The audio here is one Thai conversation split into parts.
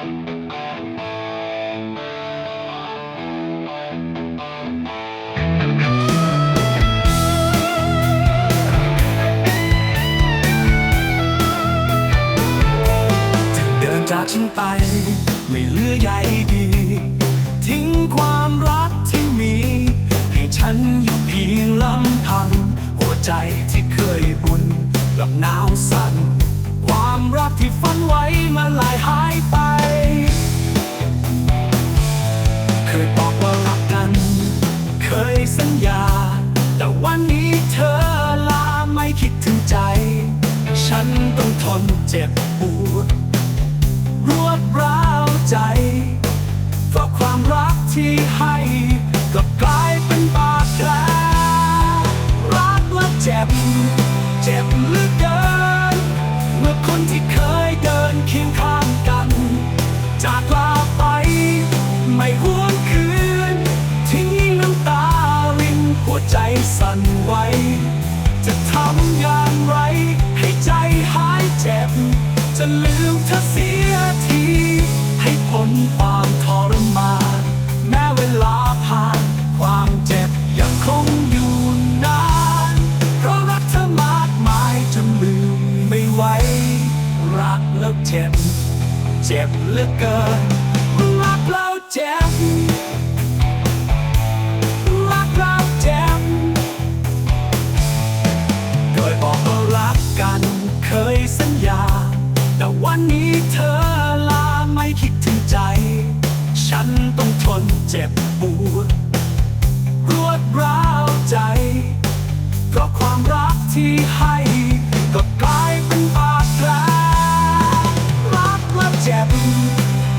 จะเดินจากฉันไปไม่เหลือใยดี ทิ้งความรักที่มี ให้ฉันอยู่เพียงลำพัง หัวใจที่เคยบุญกลับหนาวสั่นความรักที่ฝันไว้มันลายหายไป คิดถึงใจ ฉันต้องทนเจ็บปวด รวดร้าวใจ เพราะความรักที่ให้กลับกลายเป็นบาดแผลรักและเจ็บ เจ็บเหลือเกิน เมื่อคนที่ จะลืมเธอเสียที ให้พ้นความทรมานแม้เวลาผ่าน ความเจ็บยังคงอยู่นาน เพราะรักเธอมากมายจนลืมไม่ไหวรักแล้วเจ็บ เจ็บเหลือเกินรักแล้วเจ็บ ต้องทนเจ็บปวดรวดร้าวใจ เพราะความรักที่ให้ก็กลายเป็นบาดแผลรักและเจ็บ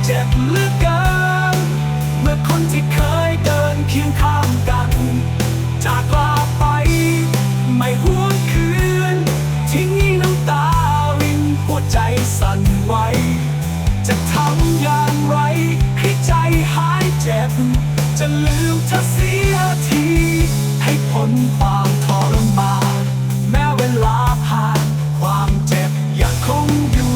เจ็บเหลือเกิน เมื่อคนที่เคยเดินเคียงข้างกัน จากลาไป ไม่หวนคืน ทิ้งน้ำตารินหัวใจสั่นไหวจะทำอย่างไร ธอเสียที ให้พ้นความทรมาน แม้เวลาผ่าน ความเจ็บยังคงอยู่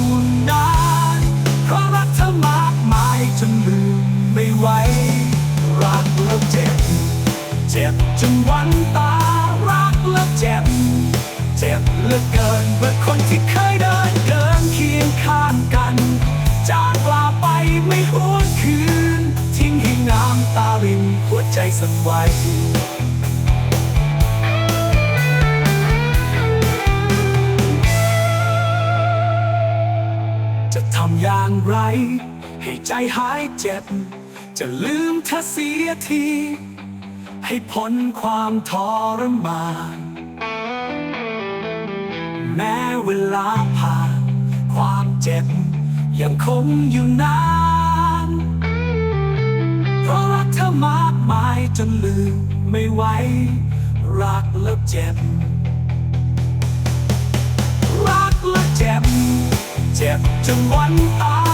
นาน เพราะรักเธอมากมายจนลืมไม่ไหวรักแล้วเจ็บ เจ็บจนวันตารักแล้วเจ็บ เจ็บเหลือเกินเมื่อคนที่เคยเดินเดินเคียงข้างกัน จากลาไปไม่หวนคืน น้ำตารินหัวใจสั่นไหวจะทำอย่างไร ให้ใจหายเจ็บ จะลืมเธอเสียที ให้พ้นความทรมาน แม้เวลาผ่านความเจ็บยังคงอยู่นาน มากมายจนลืมไม่ไหวรักแล้วเจ็บ รักและเจ็บ เจ็บจนวันตา